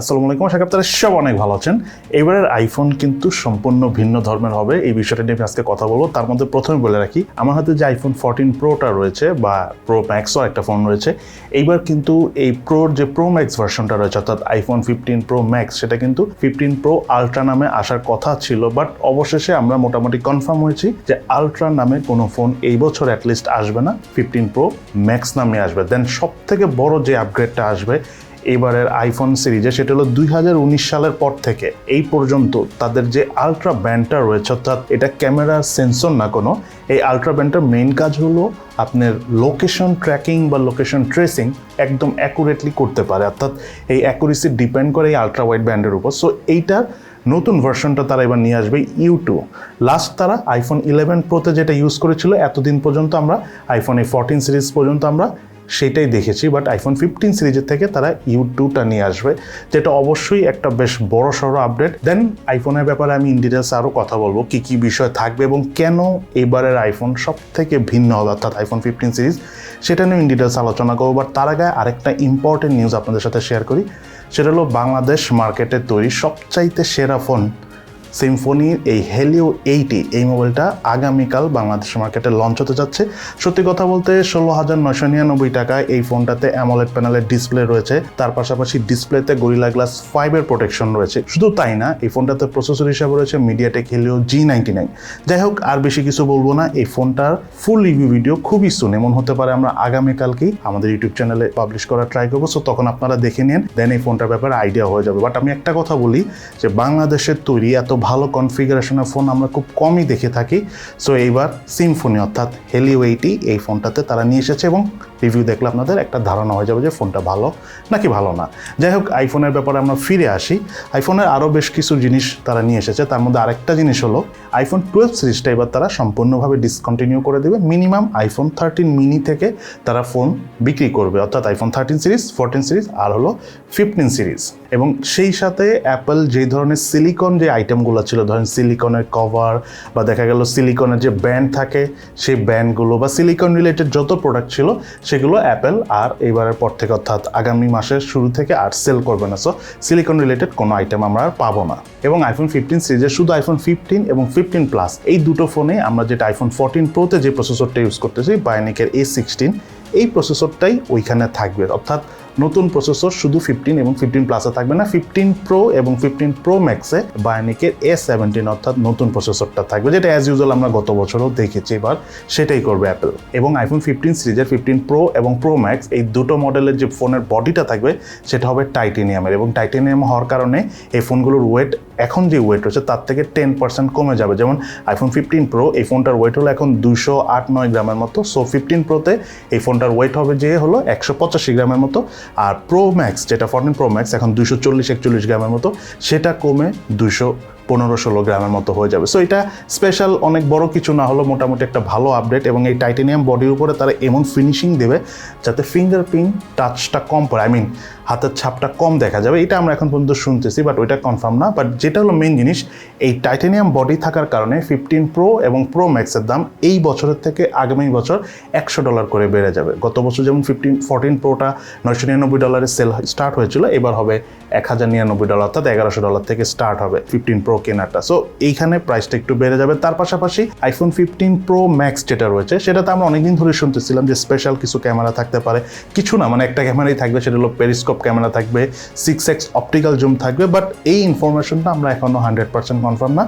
আসসালামু আলাইকুম। আশা আপনারা সব অনেক ভালো আছেন। এবারের আইফোন কিন্তু সম্পূর্ণ ভিন্ন ধর্মের হবে। এই বিষয়টা নিয়ে আমি আজকে কথা বলব। তার মধ্যে প্রথমে বলে রাখি, আমার হাতে যে আইফোন ফোরটিন প্রোটা রয়েছে বা প্রো ম্যাক্সও একটা ফোন রয়েছে, এইবার কিন্তু এই প্রোর যে প্রো ম্যাক্স ভার্সনটা রয়েছে, অর্থাৎ আইফোন ফিফটিন প্রো ম্যাক্স সেটা কিন্তু ফিফটিন প্রো আলট্রা নামে আসার কথা ছিল বাট অবশেষে আমরা মোটামুটি কনফার্ম হয়েছি যে আলট্রা নামে কোনো ফোন এই বছর অ্যাটলিস্ট আসবে না। ফিফটিন প্রো ম্যাক্স নামে আসবে। দেন সব থেকে বড় যে আপগ্রেডটা আসবে এবারের আইফোন সিরিজে সেটা হলো দুই হাজার উনিশ সালের পর থেকে। এই পর্যন্ত তাদের যে আলট্রা ব্যান্ডটা রয়েছে, অর্থাৎ এটা ক্যামেরার সেন্সর না কোনো, এই আলট্রা ব্যান্ডটার মেইন কাজ হলো আপনার লোকেশন ট্র্যাকিং বা লোকেশন ট্রেসিং একদম অ্যাকুরেটলি করতে পারে। অর্থাৎ এই অ্যাকুরেসি ডিপেন্ড করে এই আলট্রা ওয়াইড ব্যান্ডের উপর। সো এইটার নতুন ভার্সনটা তারা এবার নিয়ে আসবে ইউ টু লাস্ট তারা আইফোন ইলেভেন প্রোতে যেটা ইউজ করেছিল, এতদিন পর্যন্ত আমরা আইফোন এই ফোরটিন সিরিজ পর্যন্ত আমরা সেটাই দেখেছি বাট আইফোন ফিফটিন সিরিজের থেকে তারা ইউ টুটা নিয়ে আসবে, যেটা অবশ্যই একটা বেশ বড় সড়ো আপডেট দেন আইফোনের ব্যাপারে আমি ইন ডিটেলস আরও কথা বলব, কী কী বিষয় থাকবে এবং কেন এবারের আইফোন সব থেকে ভিন্ন হবে, অর্থাৎ আইফোন ফিফটিন সিরিজ সেটা নিয়ে ইন ডিটেলস আলোচনা করব বাট তার আগে আরেকটা ইম্পর্টেন্ট নিউজ আপনাদের সাথে শেয়ার করি, সেটা হলো বাংলাদেশ মার্কেটে তৈরি সবচাইতে সেরা ফোন সিম্ফনির এই হেলিও এইটি এই মোবাইলটা আগামীকাল বাংলাদেশ মার্কেটে লঞ্চ হতে যাচ্ছে। সত্যি কথা বলতে ষোলো হাজার নয়শো নিরানব্বই টাকায় এই ফোনটাতে অ্যামোলেড প্যানেলের ডিসপ্লে রয়েছে। তার পাশাপাশি ডিসপ্লেতে গরিলা গ্লাস ফাইভের প্রোটেকশন রয়েছে। শুধু তাই না, এই ফোনটাতে প্রসেসর হিসাবে রয়েছে MediaTek Helio G ninety nine যাই হোক, আর বেশি কিছু বলব না, এই ফোনটার ফুল রিভিউ ভিডিও খুবই সুন এমন হতে পারে আমরা আগামীকালকেই আমাদের ইউটিউব চ্যানেলে পাবলিশ করার ট্রাই করব। সো তখন আপনারা দেখে নিন দেন এই ফোনটার ব্যাপারে আইডিয়া হয়ে যাবে। বাট আমি একটা কথা বলি, যে বাংলাদেশের তৈরি এত ভালো কনফিগারেশনের ফোন আমরা খুব কমই দেখে থাকি। সো এইবার সিমফোনি অর্থাৎ হেলিও এইটি এই ফোনটাতে তারা নিয়ে এসেছে এবং রিভিউ দেখলে আপনাদের একটা ধারণা হয়ে যাবে যে ফোনটা ভালো নাকি ভালো না। যাই হোক আইফোনের ব্যাপারে আমরা ফিরে আসি। আইফোনের আরও বেশ কিছু জিনিস তারা নিয়ে এসেছে। তার মধ্যে আরেকটা জিনিস হলো আইফোন টুয়েলভ সিরিজটা এবার তারা সম্পূর্ণভাবে ডিসকন্টিনিউ করে দেবে। মিনিমাম আইফোন থার্টিন মিনি থেকে তারা ফোন বিক্রি করবে। অর্থাৎ iPhone thirteen series fourteen series আর হলো ফিফটিন সিরিজ এবং সেই সাথে অ্যাপেল যেই ধরনের সিলিকন যে আইটেমগুলো ছিল, ধরেন সিলিকনের কভার বা দেখা গেল সিলিকনের যে ব্যান্ড থাকে, সেই ব্যান্ডগুলো বা সিলিকন রিলেটেড যত প্রোডাক্ট ছিল সেগুলো অ্যাপেল আর এবারের পর থেকে অর্থাৎ আগামী মাসের শুরু থেকে আর সেল করবে না। সো সিলিকন রিলেটেড কোনো আইটেম আমরা আর পাবো না। এবং আইফোন ফিফটিন সিরিজের শুধু আইফোন ফিফটিন এবং ফিফটিন প্লাস এই দুটো ফোনে আমরা যেটা আইফোন ফোরটিন প্রোতে যে প্রসেসরটা ইউজ করতেছি বায়োনিকের এ সিক্সটিন এই প্রসেসরটাই ওইখানে থাকবে। অর্থাৎ নতুন প্রসেসর শুধু ফিফটিন এবং ফিফটিন প্লাসে থাকবে না ফিফটিন প্রো এবং ফিফটিন প্রো ম্যাক্সে বায়োনিকের এ সেভেন্টিন অর্থাৎ নতুন প্রসেসরটা থাকবে, যেটা অ্যাজ ইউজুয়াল আমরা গত বছরও দেখেছি এবার, সেটাই করবে অ্যাপেল এবং আইফোন ফিফটিন সিরিজের ফিফটিন প্রো এবং প্রো ম্যাক্স এই দুটো মডেলের যে ফোনের বডিটা থাকবে, সেটা হবে টাইটেনিয়ামের এবং টাইটেনিয়াম হওয়ার কারণে এই ফোনগুলোর ওয়েট এখন যে ওয়েট রয়েছে, তার থেকে টেন পার্সেন্ট কমে যাবে। যেমন আইফোন ফিফটিন প্রো এই ফোনটার ওয়েট হলো এখন দুশো আট নয় গ্রামের মতো। সো ফিফটিন প্রোতে এই ফোনটার ওয়েট হবে যে হলো একশো পঁচাশি গ্রামের মতো। আর প্রো ম্যাক্স যেটা ফর্টিন প্রো ম্যাক্স এখন দুশো চল্লিশ, একচল্লিশ গ্রামের মতো, সেটা কমে দুশো পনেরো ষোলো গ্রামের মতো হয়ে যাবে। সো এটা স্পেশাল অনেক বড় কিছু না হলো মোটামুটি একটা ভালো আপডেট এবং এই টাইটেনিয়াম বডির উপরে তারা এমন ফিনিশিং দেবে যাতে ফিঙ্গারপ্রিন্ট টাচটা কম পড়ে। আই মিন হাতের ছাপটা কম দেখা যাবে, এটা আমরা এখন পর্যন্ত শুনতেছি বাট ওইটা কনফার্ম না। বাট যেটা হলো মেন জিনিস, এই টাইটেনিয়াম বডি থাকার কারণে ফিফটিন প্রো এবং প্রো ম্যাক্সের দাম এই বছরের থেকে আগামী বছর একশো ডলার করে বেড়ে যাবে। গত বছর যেমন ফিফটিন ফোরটিন প্রোটা নয়শো নিরানব্বই ডলারের সেল স্টার্ট হয়েছিল, এবার হবে এক হাজার নিরানব্বই ডলার অর্থাৎ এগারোশো ডলার থেকে স্টার্ট হবে ফিফটিন প্রো কেনাটা সো এইখানে প্রাইসটা একটু বেড়ে যাবে। তার পাশাপাশি আইফোন ফিফটিন প্রো ম্যাক্স যেটা রয়েছে, সেটাতে আমরা অনেকদিন ধরে শুনতেছিলাম যে স্পেশাল কিছু ক্যামেরা থাকতে পারে। কিছু না মানে একটা ক্যামেরাই থাকবে, সেটা হলো পেরিস্কোপ ক্যামেরা থাকবে সিক্স এক্স অপটিক্যাল জুম থাকবে বাট এই ইনফরমেশনটা আমরা এখনও হান্ড্রেড পার্সেন্ট কনফার্ম না।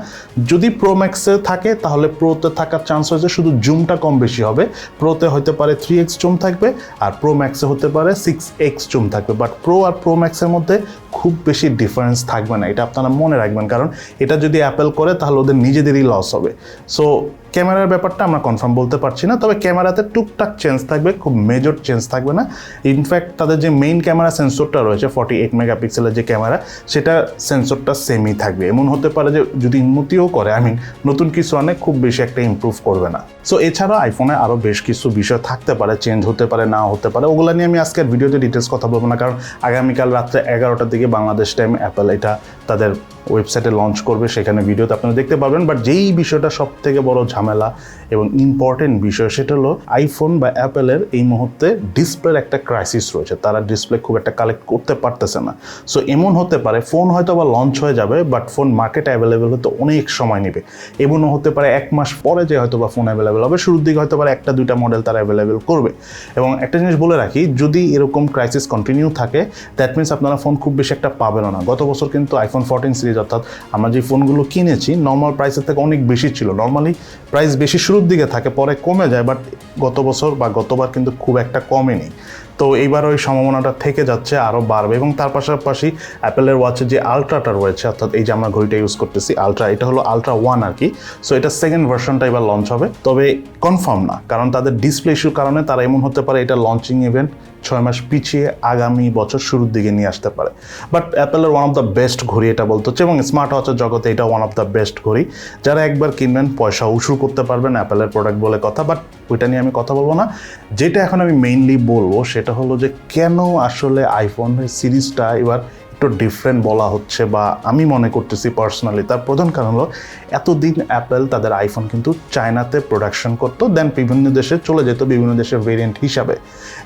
যদি প্রো ম্যাক্সে থাকে, তাহলে প্রোতে থাকার চান্স হয়েছে শুধু জুমটা কম বেশি হবে। প্রোতে হতে পারে থ্রি এক্স জুম থাকবে, আর প্রো ম্যাক্সে হতে পারে সিক্স এক্স জুম থাকবে। বাট প্রো আর প্রো ম্যাক্সের মধ্যে খুব বেশি ডিফারেন্স থাকবে না, এটা আপনারা মনে রাখবেন। কারণ এটা যদি অ্যাপেল করে তাহলে ওদের নিজেদেরই লস হবে। সো ক্যামেরার ব্যাপারটা আমরা কনফার্ম বলতে পারছি না, তবে ক্যামেরাতে টুকটাক চেঞ্জ থাকবে, খুব মেজর চেঞ্জ থাকবে না। ইনফ্যাক্ট তাদের যে মেইন ক্যামেরা সেন্সরটা রয়েছে ফর্টি এইট মেগাপিক্সেলের যে ক্যামেরা সেটা সেন্সরটা সেমই থাকবে। এমন হতে পারে যে যদি উন্নতিও করে আই মিন নতুন কিছু অনেক খুব বেশি একটা ইমপ্রুভ করবে না। সো এছাড়া আইফোনে আরও বেশ কিছু বিষয় থাকতে পারে চেঞ্জ হতে পারে, না হতে পারে, ওগুলো নিয়ে আমি আজকের ভিডিওতে ডিটেলস কথা বলব না, কারণ আগামীকাল রাত্রে এগারোটার দিকে বাংলাদেশ টাইম অ্যাপেল এটা তাদের ওয়েবসাইটে লঞ্চ করবে, সেখানে ভিডিওতে আপনারা দেখতে পাবেন বাট যেই বিষয়টা সব থেকে বড় ঝামেলা ঝামেলা এবং ইম্পর্টেন্ট বিষয় সেটা হলো আইফোন বা অ্যাপেলের এই মুহূর্তে ডিসপ্লের একটা ক্রাইসিস রয়েছে। তারা ডিসপ্লে খুব একটা কালেক্ট করতে পারতেছে না। সো এমন হতে পারে ফোন হয়তো বা লঞ্চ হয়ে যাবে বাট ফোন মার্কেটে অ্যাভেলেবেল হতে অনেক সময় নেবে। এমনও হতে পারে এক মাস পরে যে হয়তো বা ফোন অ্যাভেলেবেল হবে, শুরুর দিকে হয়তো পারে একটা, দুইটা মডেল তারা অ্যাভেলেবেল করবে। এবং একটা জিনিস বলে রাখি, যদি এরকম ক্রাইসিস কন্টিনিউ থাকে দ্যাট মিনস আপনারা ফোন খুব বেশি একটা পাবেন না। গত বছর কিন্তু আইফোন ফোরটিন সিরিজ অর্থাৎ আমরা যে ফোনগুলো কিনেছি নর্মাল প্রাইসের থেকে অনেক বেশি ছিল। নর্মালি প্রাইস বেশি শুরুর দিকে থাকে, পরে কমে যায় বাট গত বছর বা গতবার কিন্তু খুব একটা কমেনি। তো এইবার ওই সম্ভাবনাটা থেকে যাচ্ছে, আরও বাড়বে এবং তার পাশাপাশি অ্যাপেলের ওয়াচে যে আলট্রাটা রয়েছে, অর্থাৎ এই যে আমরা ঘড়িটা ইউজ করতেছি আলট্রা এটা হলো আলট্রা ওয়ান আর কি। সো এটা সেকেন্ড ভার্সনটা এবার লঞ্চ হবে। তবে কনফার্ম না, কারণ তাদের ডিসপ্লে ইস্যুর কারণে তারা এমন হতে পারে এটা লঞ্চিং ইভেন্ট ছয় মাস পিছিয়ে আগামী বছর শুরুর দিকে নিয়ে আসতে পারে। বাট অ্যাপেলের ওয়ান অফ দ্য বেস্ট ঘড়ি এটা বলতে হচ্ছে এবং স্মার্ট ওয়াচের জগতে এটা ওয়ান অফ দ্য বেস্ট ঘড়ি। যারা একবার কিনবেন পয়সা উসুর করতে পারবেন অ্যাপেলের প্রোডাক্ট বলে কথা বাট ওইটা নিয়ে আমি কথা বলব না। যেটা এখন আমি মেইনলি বলব সেটা হলো যে কেন আসলে আইফোনের সিরিজটা এবার একটু ডিফারেন্ট বলা হচ্ছে বা আমি মনে করতেছি পার্সোনালি তার প্রধান কারণ হলো এতদিন অ্যাপেল তাদের আইফোন কিন্তু চায়নাতে প্রোডাকশন করতো দেন বিভিন্ন দেশে চলে যেত, বিভিন্ন দেশের ভেরিয়েন্ট হিসাবে।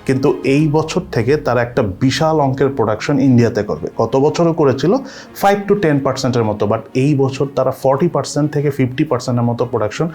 কিন্তু এই বছর থেকে তারা একটা বিশাল অঙ্কের প্রোডাকশন ইন্ডিয়াতে করবে। গত বছরও করেছিল? ফাইভ টু টেন পার্সেন্টের মতো বাট এই বছর তারা ফর্টি পার্সেন্ট থেকে ফিফটি পার্সেন্টের মতো প্রোডাকশন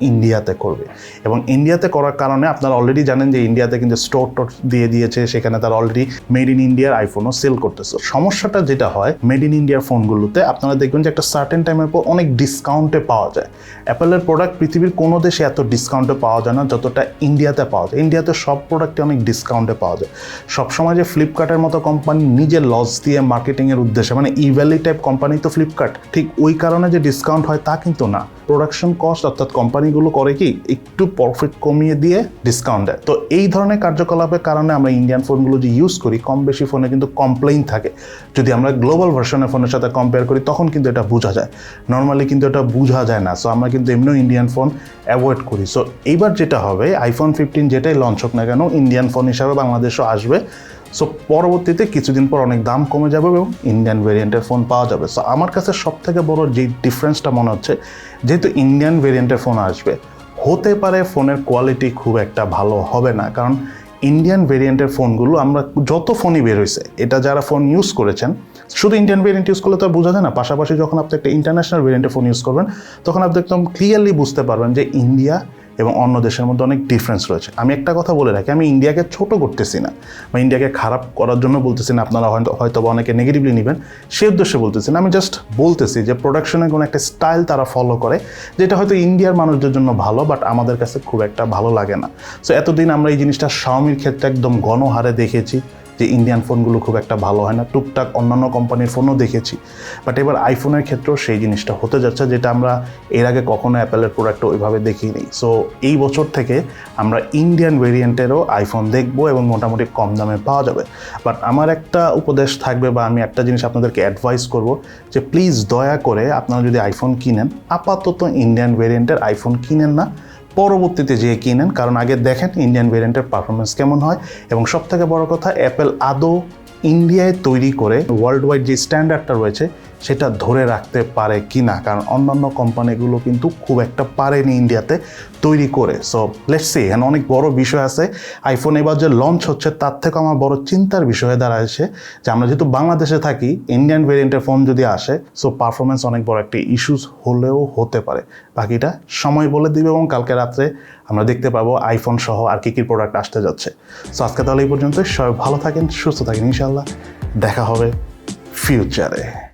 ইন্ডিয়াতে করবে। এবং ইন্ডিয়াতে করার কারণে আপনারা অলরেডি জানেন যে ইন্ডিয়াতে কিন্তু স্টোর টোর দিয়ে দিয়েছে, সেখানে তারা অলরেডি মেড ইন ইন্ডিয়ার আইফোনও সেল করতেছে। সমস্যাটা যেটা হয় মেড ইন ইন্ডিয়ার ফোনগুলোতে আপনারা দেখবেন যে একটা সার্টেন টাইমের পর অনেক ডিসকাউন্টে পাওয়া যায়। অ্যাপেলের প্রোডাক্ট পৃথিবীর কোনো দেশে এত ডিসকাউন্টে পাওয়া যায় না যতটা ইন্ডিয়াতে পাওয়া যায়। ইন্ডিয়াতে সব প্রোডাক্টে অনেক ডিসকাউন্টে পাওয়া যায়। সবসময় যে ফ্লিপকার্টের মতো কোম্পানি নিজের লস দিয়ে মার্কেটিংয়ের উদ্দেশ্যে মানে ইভ্যালি টাইপ কোম্পানি তো ফ্লিপকার্ট ঠিক ওই কারণে যে ডিসকাউন্ট হয় তা কিন্তু না। প্রোডাকশন কস্ট অর্থাৎ কোম্পানিগুলো করে কি একটু প্রফিট কমিয়ে দিয়ে ডিসকাউন্ট দেয়। তো এই ধরনের কার্যকলাপের কারণে আমরা ইন্ডিয়ান ফোনগুলো যে ইউজ করি, কম বেশি ফোনে কিন্তু কমপ্লেইন থাকে। যদি আমরা গ্লোবাল ভার্সনের ফোনের সাথে কম্পেয়ার করি, তখন কিন্তু এটা বোঝা যায়। নর্মালি কিন্তু এটা বোঝা যায় না। সো আমরা কিন্তু এমনিও ইন্ডিয়ান ফোন অ্যাভয়েড করি। সো এইবার যেটা হবে আইফোন ফিফটিন যেটাই লঞ্চ হোক না কেন ইন্ডিয়ান ফোন হিসাবে বাংলাদেশও আসবে। সো পরবর্তীতে কিছুদিন পর অনেক দাম কমে যাবে এবং ইন্ডিয়ান ভেরিয়েন্টের ফোন পাওয়া যাবে। সো আমার কাছে সব থেকে বড় যে ডিফারেন্সটা মনে হচ্ছে, যেহেতু ইন্ডিয়ান ভেরিয়েন্টের ফোন আসবে, হতে পারে ফোনের কোয়ালিটি খুব একটা ভালো হবে না। কারণ ইন্ডিয়ান ভেরিয়েন্টের ফোনগুলো আমরা যত ফোনই বের হয়েছে এটা যারা ফোন ইউজ করেছেন, শুধু ইন্ডিয়ান ভেরিয়েন্ট ইউজ করলে তো বোঝা যায় না। পাশাপাশি যখন আপনি একটা ইন্টারন্যাশনাল ভেরিয়েন্টের ফোন ইউজ করবেন, তখন আপনি একদম ক্লিয়ারলি বুঝতে পারবেন যে ইন্ডিয়া এবং অন্য দেশের মধ্যে অনেক ডিফারেন্স রয়েছে। আমি একটা কথা বলে রাখি, আমি ইন্ডিয়াকে ছোট করতেছি না বা ইন্ডিয়াকে খারাপ করার জন্য বলতেছি না, আপনারা হয়তো হয়তো বা অনেকে নেগেটিভলি নেবেন। সে উদ্দেশ্যে বলতেছি না, আমি জাস্ট বলতেছি যে প্রোডাকশনের কোনো একটা স্টাইল তারা ফলো করে, যেটা হয়তো ইন্ডিয়ার মানুষদের জন্য ভালো বাট আমাদের কাছে খুব একটা ভালো লাগে না। সো এতদিন আমরা এই জিনিসটা শাওমির ক্ষেত্রে একদম গণহারে দেখেছি। যে ইন্ডিয়ান ফোনগুলো খুব একটা ভালো হয় না। টুকটাক অন্যান্য কোম্পানির ফোনও দেখেছি। বাট এবার আইফোনের ক্ষেত্রেও সেই জিনিসটা হতে যাচ্ছে যেটা আমরা এর আগে কখনো অ্যাপেলের প্রোডাক্ট ওইভাবে দেখিনি। সো এই বছর থেকে আমরা ইন্ডিয়ান ভেরিয়েন্টেরও আইফোন দেখব এবং মোটামুটি কম দামে পাওয়া যাবে। বাট আমার একটা উপদেশ থাকবে বা আমি একটা জিনিস আপনাদেরকে অ্যাডভাইস করব যে প্লিজ দয়া করে আপনারা যদি আইফোন কিনেন, আপাতত ইন্ডিয়ান ভেরিয়েন্টের আইফোন কিনেন না। পরবর্তীতে যেয়ে কিনেন কারণ আগে দেখেন ইন্ডিয়ান ভেরিয়েন্টের পারফরমেন্স কেমন হয়, এবং সব থেকে বড় কথা অ্যাপেল আদৌ ইন্ডিয়ায় তৈরি করে ওয়ার্ল্ড ওয়াইড যে স্ট্যান্ডার্ডটা রয়েছে সেটা ধরে রাখতে পারে কি না? কারণ অন্যান্য কোম্পানিগুলো কিন্তু খুব একটা পারেনি ইন্ডিয়াতে তৈরি করে। সো লেটস সি এখানে অনেক বড় বিষয় আছে। আইফোন এবার যে লঞ্চ হচ্ছে, তার থেকে আমার বড় চিন্তার বিষয় হয়ে দাঁড়াচ্ছে যে আমরা যেহেতু বাংলাদেশে থাকি ইন্ডিয়ান ভেরিয়েন্টের ফোন যদি আসে সো পারফরমেন্স অনেক বড় একটি ইস্যুস হলেও হতে পারে। বাকিটা সময় বলে দিবে এবং কালকে রাত্রে আমরা দেখতে পাবো আইফোন সহ আর কী কী প্রোডাক্ট আসতে যাচ্ছে। সো আজকে তাহলে এই পর্যন্ত সবাই ভালো থাকেন, সুস্থ থাকেন ইনশাল্লাহ দেখা হবে ফিউচারে